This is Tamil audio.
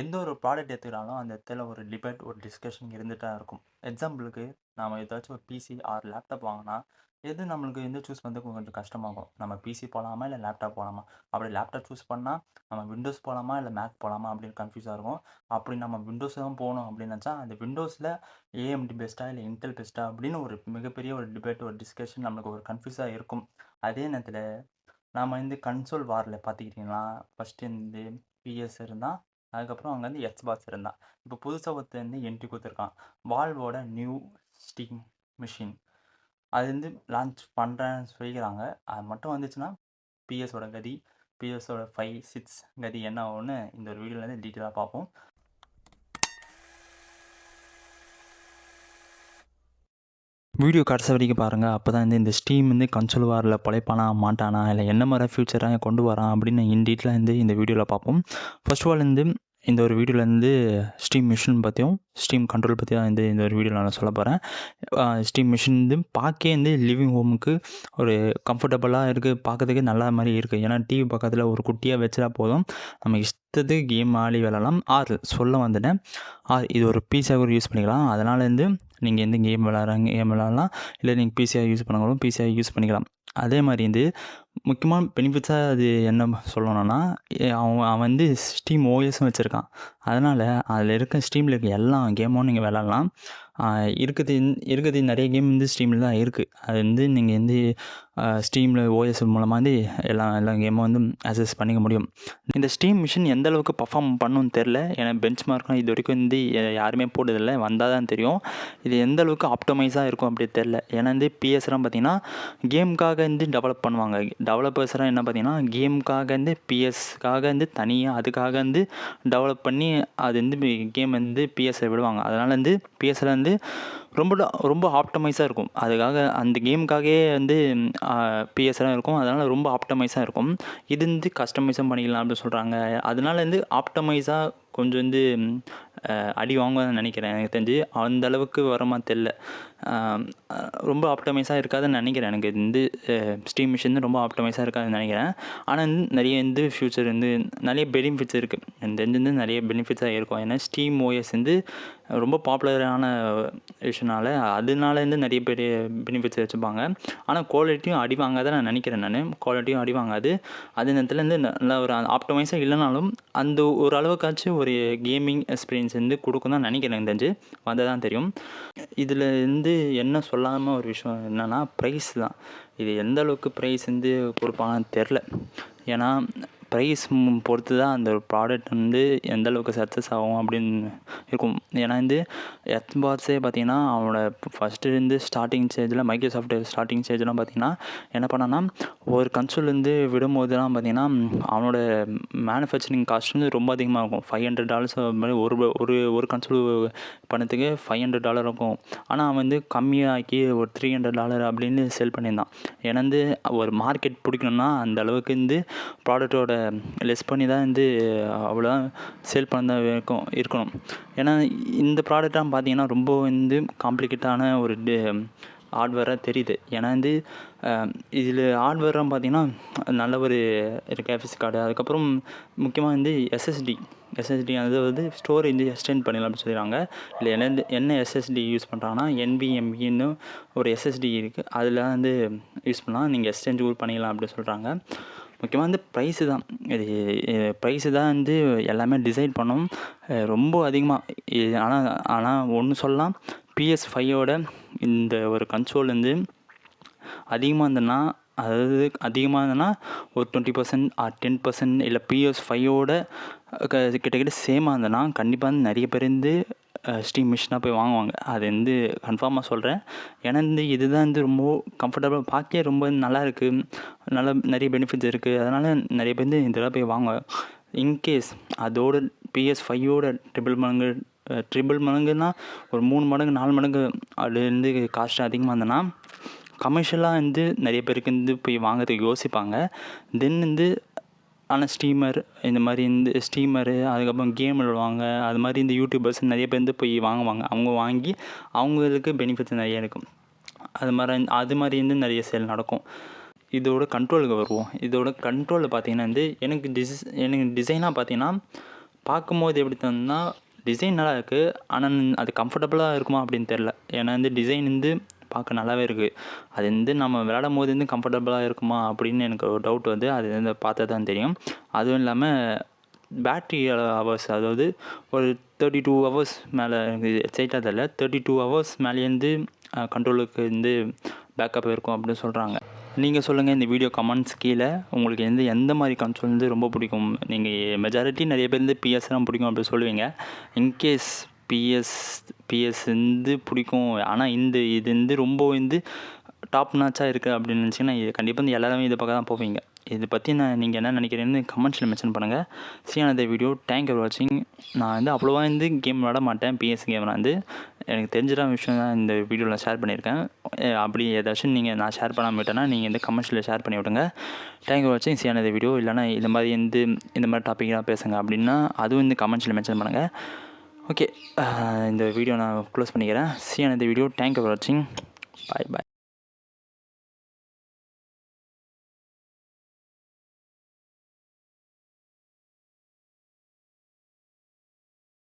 எந்த ஒரு ப்ராடக்ட் எடுத்துக்கிட்டாலும் அந்த இடத்துல ஒரு டிபேட், ஒரு டிஸ்கஷன் இருந்துகிட்டே இருக்கும். எக்ஸாம்பிளுக்கு நம்ம ஏதாச்சும் ஒரு பிசி ஆர் லேப்டாப் வாங்கினா எது நம்மளுக்கு எந்த சூஸ் வந்து கொஞ்சம் கஷ்டமாகும். நம்ம பிசி போகலாமா இல்லை லேப்டாப் போகலாமா அப்படி லேப்டாப் சூஸ் பண்ணால் நம்ம விண்டோஸ் போகலாமா இல்லை மேக் போகலாமா அப்படின்னு கன்ஃபியூஸாக இருக்கும். அப்படி நம்ம விண்டோஸ் தான் போகணும் அப்படின்னு நினச்சா அந்த விண்டோஸில் ஏஎம்டி பெஸ்ட்டா? இல்லை இன்டெல் பெஸ்ட்டா? அப்படின்னு ஒரு மிகப்பெரிய ஒரு டிபேட், ஒரு டிஸ்கஷன் நம்மளுக்கு ஒரு கன்ஃபியூஸாக இருக்கும். அதே நேரத்தில் நம்ம வந்து கன்சோல் வாரில் பார்த்துக்கிட்டிங்கன்னா ஃபஸ்ட்டு இந்த பிஎஸ் இருந்தால் அதுக்கப்புறம் அங்கேருந்து வந்து எக்ஸ்பாக்ஸ் இருந்தான். இப்போ புதுசாக ஒருத்தன் வந்து என்ட்ரி கொடுத்துருக்கான் வால்வோட நியூ ஸ்டீம் மிஷின் அது வந்து லான்ச் பண்ணுறேன்னு சொல்லிக்கிறாங்க. அது மட்டும் வந்துச்சுன்னா, பிஎஸோட கதி, பிஎஸோட 5, 6 கதி என்ன ஆகும்னு இந்த ஒரு வீடியோலேருந்து டீட்டெயிலாக பார்ப்போம். வீடியோ கடைசி வரைக்கும் பாருங்கள் அப்பதான் வந்து இந்த ஸ்டீம் வந்து கன்சோல் வாரில் பழைப்பானா மாட்டானா? இல்லை என்ன மாதிரி ஃபியூச்சராக கொண்டு வரான்? அப்படின்னு இன் டீட்டெயிலாக வந்து இந்த வீடியோவில் பார்ப்போம். ஃபர்ஸ்ட் ஆஃப் ஆல் வந்து இந்த ஒரு வீடியோலேருந்து ஸ்டீம் மிஷின் பற்றியும் ஸ்டீம் கண்ட்ரோல் பற்றி தான் வந்து இந்த ஒரு வீடியோவில் நான் சொல்லப் போகிறேன் ஸ்டீம் மிஷின் வந்து பார்க்கே வந்து லிவிங் ஹோமுக்கு ஒரு கம்ஃபர்டபுளாக இருக்குது பார்க்கறதுக்கு நல்லா மாதிரி இருக்குது ஏன்னா டிவி பக்கத்தில் ஒரு குட்டியாக வச்சா போதும். நம்ம இஷ்டத்துக்கு கேம் ஆடி விளாடலாம் ஆர் சொல்ல வந்துட்டேன். ஆர் இது ஒரு பீஸாக கூட யூஸ் பண்ணிக்கலாம். அதனாலேருந்து வந்து எந்த கேம் விளாட்றாங்க கேம் விளாட்லாம் இல்லை நீங்கள் பிசியாக யூஸ் பண்ணாலும் பிசியாக யூஸ் பண்ணிக்கலாம். அதே மாதிரி வந்து முக்கியமான பெனிஃபிட்ஸாக அது என்ன சொல்லணும்னா, அவன் அவன் வந்து ஸ்டீம் ஓஎஸும் வச்சுருக்கான். அதனால் அதில் இருக்க ஸ்டீமில் இருக்க எல்லா கேமும் நீங்கள் விளாட்லாம் இருக்குது இருக்குது நிறைய கேம் வந்து ஸ்ட்ரீமில் தான் இருக்குது அது வந்து நீங்கள் வந்து ஸ்ட்ரீமில் ஓஎஸ் மூலமாக வந்து எல்லா எல்லா கேமும் வந்து அக்சஸ் பண்ணிக்க முடியும். இந்த ஸ்டீம் மிஷின் எந்த அளவுக்கு பர்ஃபார்ம் பண்ணும்னு தெரில ஏன்னா பெஞ்ச் மார்க்குனால் இது வரைக்கும் வந்து யாருமே போட்டதில்லை வந்தால் தான் தெரியும். இது எந்த அளவுக்கு ஆப்டமைஸாக இருக்கும் அப்படி தெரில ஏன்னா வந்து பிஎஸ்லாம் பார்த்தீங்கன்னா, கேமுக்காக வந்து டெவலப் பண்ணுவாங்க. டெவலப்பர்ஸ்லாம் என்ன பார்த்தீங்கன்னா, கேமுக்காக வந்து பிஎஸ்க்காக வந்து தனியாக அதுக்காக வந்து டெவலப் பண்ணி அது வந்து கேம் வந்து பிஎஸ்ல விடுவாங்க. அதனால் வந்து பிஎஸ்ல வந்து Merci. ரொம்ப ரொம்ப ஆப்டமைஸாக இருக்கும். அதுக்காக அந்த கேமுக்காகவே வந்து அ பிஎஸ்லாம் இருக்கும். அதனால் ரொம்ப ஆப்டமைஸாக இருக்கும். இது வந்து கஸ்டமைஸும் பண்ணிக்கலாம் அப்படின்னு சொல்கிறாங்க அதனால வந்து ஆப்டமைஸாக கொஞ்சம் வந்து அடி வாங்குவாங்கன்னு நினைக்கிறேன் எனக்கு தெரிஞ்சு. அந்த அளவுக்கு வரமா தெரில ரொம்ப ஆப்டமைஸாக இருக்காதுன்னு நினைக்கிறேன் எனக்கு இது வந்து ஸ்டீம் மிஷின் ரொம்ப ஆப்டமைஸாக இருக்காதுன்னு நினைக்கிறேன் ஆனால் வந்து நிறைய வந்து ஃப்யூச்சர் வந்து நிறைய பெனிஃபிட்ஸ் இருக்குது எனக்கு தெரிஞ்சு வந்து பெனிஃபிட்ஸாக இருக்கும். ஏன்னா ஸ்டீம் ஓஎஸ் வந்து ரொம்ப பாப்புலரான விஷயம் அதனால அதனாலேருந்து நிறைய பேர் பெனிஃபிட்ஸ் வச்சுப்பாங்க. ஆனால் குவாலிட்டியும் அடி வாங்காத நான் நினைக்கிறேன் நான் குவாலிட்டியும் அடி வாங்காது. அதே நேரத்துல வந்து நல்ல ஒரு ஆப்டமைஸாக இல்லைனாலும் அந்த ஒரு அளவுக்காச்சும் ஒரு கேமிங் எக்ஸ்பீரியன்ஸ் வந்து கொடுக்கும் தான் நினைக்கிறேன் எனக்கு தெரிஞ்சு. வந்தால் தான் தெரியும். இதில் வந்து என்ன சொல்லாமல் ஒரு விஷயம் என்னன்னா, ப்ரைஸ் தான். இது எந்த அளவுக்கு ப்ரைஸ் வந்து கொடுப்பாங்கன்னு தெரில ஏன்னா ப்ரைஸ் பொறுத்து தான் அந்த ப்ராடக்ட் வந்து எந்த அளவுக்கு ஆகும் அப்படின்னு இருக்கும். ஏன்னா வந்து எக்ஸ்பாக்ஸே பார்த்தீங்கன்னா, அவனோட ஃபர்ஸ்ட்டு இருந்து ஸ்டேஜில் ஸ்டேஜ்ல மைக்ரோசாஃப்ட் ஸ்டார்டிங் ஸ்டேஜ்லாம் பார்த்தீங்கன்னா, என்ன பண்ணான்னா, ஒரு கன்சோல் விடும்போதுலாம் விடும்போதெல்லாம் பார்த்தீங்கன்னா, அவனோட மேனுஃபேக்சரிங் காஸ்ட் வந்து ரொம்ப அதிகமாக இருக்கும். ஃபைவ் ஹண்ட்ரட் டாலர்ஸ் மாதிரி ஒரு ஒரு ஒரு கன்சோல் பண்ணதுக்கு $500 இருக்கும். ஆனால் அவன் வந்து கம்மியாக்கி ஒரு $300 அப்படின்னு சேல் பண்ணியிருந்தான். ஏன்னா வந்து ஒரு மார்க்கெட் பிடிக்கணும்னா அந்த அளவுக்கு வந்து ப்ராடக்ட்டோட லெஸ் பண்ணி தான் வந்து அவ்வளோ சேல் பண்ண இருக்கும் இருக்கணும். ஏன்னா இந்த ப்ராடக்ட்லாம் பார்த்தீங்கன்னா, ரொம்ப வந்து காம்ப்ளிகேட்டான ஒரு ஹார்ட்வேராக தெரியுது. ஏன்னா வந்து இதில் ஹார்ட்வேர்லாம் பார்த்தீங்கன்னா, நல்ல ஒரு கிராஃபிக்ஸ் கார்டு, அதுக்கப்புறம் முக்கியமாக வந்து எஸ்எஸ்டி எஸ்எஸ்டி அதாவது ஸ்டோரேஜ் எக்ஸ்டெண்ட் பண்ணிடலாம் அப்படின்னு சொல்லிடுறாங்க இல்லை என்ன என்ன எஸ்எஸ்டி யூஸ் பண்ணுறாங்கன்னா என்பிஎம்இன்னு ஒரு எஸ்எஸ்டி இருக்குது அதில் வந்து யூஸ் பண்ணலாம். நீங்கள் எக்ஸ்டெண்ட் பண்ணிக்கலாம் அப்படின்னு சொல்கிறாங்க முக்கியமாக வந்து ப்ரைஸு தான். இது ப்ரைஸு தான் வந்து எல்லாமே டிசைட் பண்ணும். ரொம்ப அதிகமாக இது ஆனால் ஆனால் ஒன்று சொல்லலாம். பிஎஸ்5யோட இந்த ஒரு கன்சோல் வந்து அதிகமாக இருந்ததுன்னா, அதாவது அதிகமாக இருந்ததுன்னா, ஒரு 20% ஆர் 10% இல்ல பிஎஸ்5யோட க கிட்டக்கிட்ட சேமாக இருந்ததுன்னா, கண்டிப்பாக வந்து நிறைய பேர் வந்து ஸ்டீம் மிஷினாக போய் வாங்குவாங்க. அது வந்து கன்ஃபார்மாக சொல்கிறேன் ஏன்னா வந்து இதுதான் வந்து ரொம்ப கம்ஃபர்டபுளாக பார்க்கவே ரொம்ப நல்லா இருக்குது நல்லா நிறைய பெனிஃபிட்ஸ் இருக்குது அதனால் நிறைய பேர் வந்து இதெல்லாம் போய் வாங்குவாங்க. இன்கேஸ் அதோட பிஎஸ் ஃபைவோட ட்ரிபிள் மடங்கு ட்ரிபிள் மடங்குன்னா, ஒரு மூணு மடங்கு, நாலு மடங்கு அதுலேருந்து காஸ்ட் அதிகமாக இருந்ததுன்னா, கமர்ஷியலாக வந்து நிறைய பேருக்கு வந்து போய் வாங்குறதுக்கு யோசிப்பாங்க. தென் வந்து ஆனால் ஸ்டீமர் இந்த மாதிரி இந்த ஸ்டீமரு, அதுக்கப்புறம் கேம் விளையாடுவாங்க. அது மாதிரி இந்த யூடியூபர்ஸ் நிறைய பேர் வந்து போய் வாங்குவாங்க. அவங்க வாங்கி அவங்களுக்கு பெனிஃபிட்ஸ் நிறைய இருக்கும். அது மாதிரி அது மாதிரி வந்து நிறைய சேல் நடக்கும். இதோட கண்ட்ரோலுக்கு வருவோம். இதோட கண்ட்ரோலில் பார்த்தீங்கன்னா வந்து, எனக்கு டிஸ் எனக்கு டிசைனாக பார்த்தீங்கன்னா, பார்க்கும்போது எப்படி தோணுன்னா டிசைன் நல்லா இருக்குது ஆனால் அது கம்ஃபர்டபுளாக இருக்குமா அப்படின்னு தெரில ஏன்னா வந்து டிசைன் வந்து பார்க்க நல்லாவே இருக்குது அது வந்து நம்ம விளையாடும் போது வந்து கம்ஃபர்டபுளாக இருக்குமா அப்படின்னு எனக்கு ஒரு டவுட் வந்து அது வந்து பார்த்தா தான் தெரியும். அதுவும் இல்லாமல் பேட்ரி ஹவர்ஸ் அதாவது ஒரு தேர்ட்டி டூ ஹவர்ஸ் மேலே எனக்கு எக்ஸைட்டாக தெரியல தேர்ட்டி டூ ஹவர்ஸ் மேலேருந்து கண்ட்ரோலுக்கு வந்து பேக்கப் இருக்கும் அப்படின்னு சொல்கிறாங்க நீங்கள் சொல்லுங்கள் இந்த வீடியோ கமெண்ட்ஸ் கீழே உங்களுக்கு எந்த எந்த மாதிரி கன்சோல் வந்து ரொம்ப பிடிக்கும்? நீங்கள் மெஜாரிட்டி நிறைய பேர் வந்து பிஎஸ் தான் பிடிக்கும் அப்படின்னு சொல்லுவீங்க. இன்கேஸ் பிஎஸ் பிஎஸ் வந்து பிடிக்கும். ஆனால் இந்த இது வந்து ரொம்ப வந்து டாப் நாச்சாக இருக்குது அப்படின்னு நினச்சிங்கன்னா இது கண்டிப்பாக வந்து எல்லாருமே இதை பக்கம் தான் போவீங்க. இதை பற்றி நான் நீங்கள் என்ன நினைக்கிறீங்கன்னு கமெண்ட்ஸில் மென்ஷன் பண்ணுங்கள் சீனான வீடியோ தேங்க் யூ வாட்சிங் நான் வந்து அவ்வளோவா வந்து கேம் விளாட மாட்டேன். பிஎஸ் கேம் நான் வந்து எனக்கு தெரிஞ்சிட விஷயம் தான் இந்த வீடியோவில் ஷேர் பண்ணியிருக்கேன். அப்படி ஏதாச்சும் நீங்கள் நான் ஷேர் பண்ணாமல் விட்டேன்னா நீங்கள் இந்த கமெண்ட்ஸில் ஷேர் பண்ணி விடுங்க. தேங்க் யூ வாட்சிங் சீனான வீடியோ இல்லைனா இந்த மாதிரி வந்து இந்த மாதிரி டாப்பிக்லாம் பேசுங்க அப்படின்னா அதுவும் இந்த கமெண்ட்ஸில் மென்ஷன் பண்ணுங்கள் ஓகே இந்த வீடியோ நான் க்ளோஸ் பண்ணிக்கிறேன். சீனான வீடியோ தேங்க் யூ வாட்சிங் பாய் பாய்